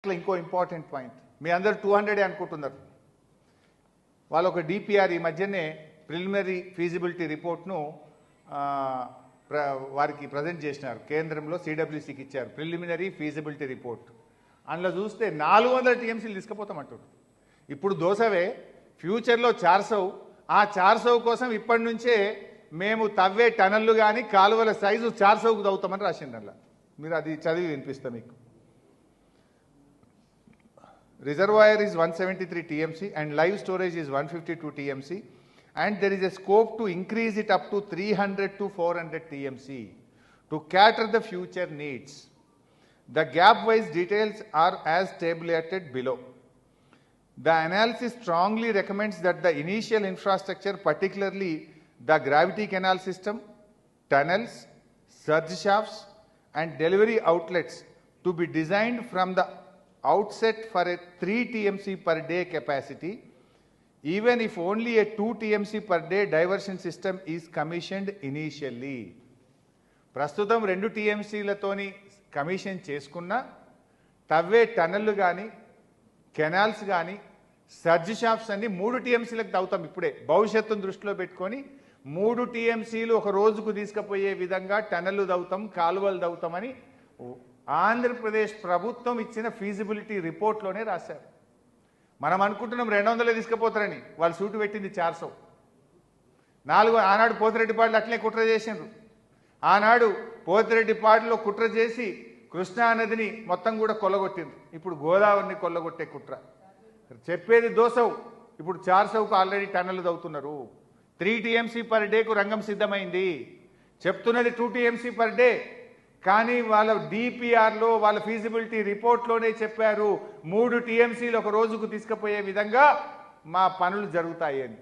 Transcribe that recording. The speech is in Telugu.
ఇట్లా ఇంకో ఇంపార్టెంట్ పాయింట్. మీ అందరు టూ హండ్రెడే అనుకుంటున్నారు. వాళ్ళు ఒక డిపిఆర్ ఈ మధ్యనే ప్రిలిమినరీ ఫీజిబిలిటీ రిపోర్ట్ను ప్ర- వారికి ప్రజెంట్ చేసినారు. కేంద్రంలో సిడబ్ల్యూసికి ఇచ్చారు. Preliminary feasibility report. అందులో చూస్తే నాలుగు వందల టీఎంసీలు తీసుకుపోతామంటారు ఇప్పుడు దోసవే ఫ్యూచర్లో చార్సవ్ ఆ చార్సవ్ కోసం ఇప్పటి నుంచే మేము తవ్వే టనళ్ళు కానీ కాలువల సైజు చార్సవ్కు తవ్వుతామని రాసింది మీరు అది చదివి వినిపిస్తాం మీకు. Reservoir is 173 TMC and live storage is 152 TMC and there is a scope to increase it up to 300 to 400 TMC to cater the future needs. The gap-wise details are as tabulated below. The analysis strongly recommends that the initial infrastructure, particularly the gravity canal system, tunnels, surge shafts, and delivery outlets to be designed from the outset for a 3 TMC per day capacity, even if only a 2 TMC per day diversion system is commissioned initially. ప్రస్తుతం రెండు టీఎంసీలతోని కమిషన్ చేసుకున్న తవ్వే టనల్లు కానీ కెనాల్స్ కానీ సర్జ్ షాప్స్ అన్ని మూడు టీఎంసీలకు తవ్వుతాం ఇప్పుడే భవిష్యత్తును దృష్టిలో పెట్టుకొని మూడు టీఎంసీలు ఒక రోజుకు తీసుకుపోయే విధంగా టనల్లు తవ్వుతాం కాలువలు తవ్వుతామని ఆంధ్రప్రదేశ్ ప్రభుత్వం ఇచ్చిన ఫీజిబిలిటీ రిపోర్ట్లోనే రాశారు. మనం అనుకుంటున్నాం రెండు వందలే తీసుకుపోతారని. వాళ్ళు సూటు పెట్టింది చార్సో. నాలుగు ఆనాడు పోతిరెడ్డిపాడులు అట్లే కుట్ర చేసిండ్రు. ఆనాడు పోతిరెడ్డిపాడులో కుట్ర చేసి కృష్ణానదిని మొత్తం కూడా కొల్లగొట్టింది ఇప్పుడు గోదావరిని కొల్లగొట్టే కుట్ర. చెప్పేది దోసవు. ఇప్పుడు చార్సవుకు ఆల్రెడీ టన్నులు అవుతున్నారు త్రీ టీఎంసీ పర్ డేకు రంగం సిద్ధమైంది. చెప్తున్నది టూ టీఎంసీ పర్ డే. కానీ వాళ్ళ డిపిఆర్లో వాళ్ళ ఫీజిబిలిటీ రిపోర్ట్లోనే చెప్పారు. మూడు టీఎంసీలు ఒక రోజుకు తీసుకుపోయే విధంగా మా పనులు జరుగుతాయి అని.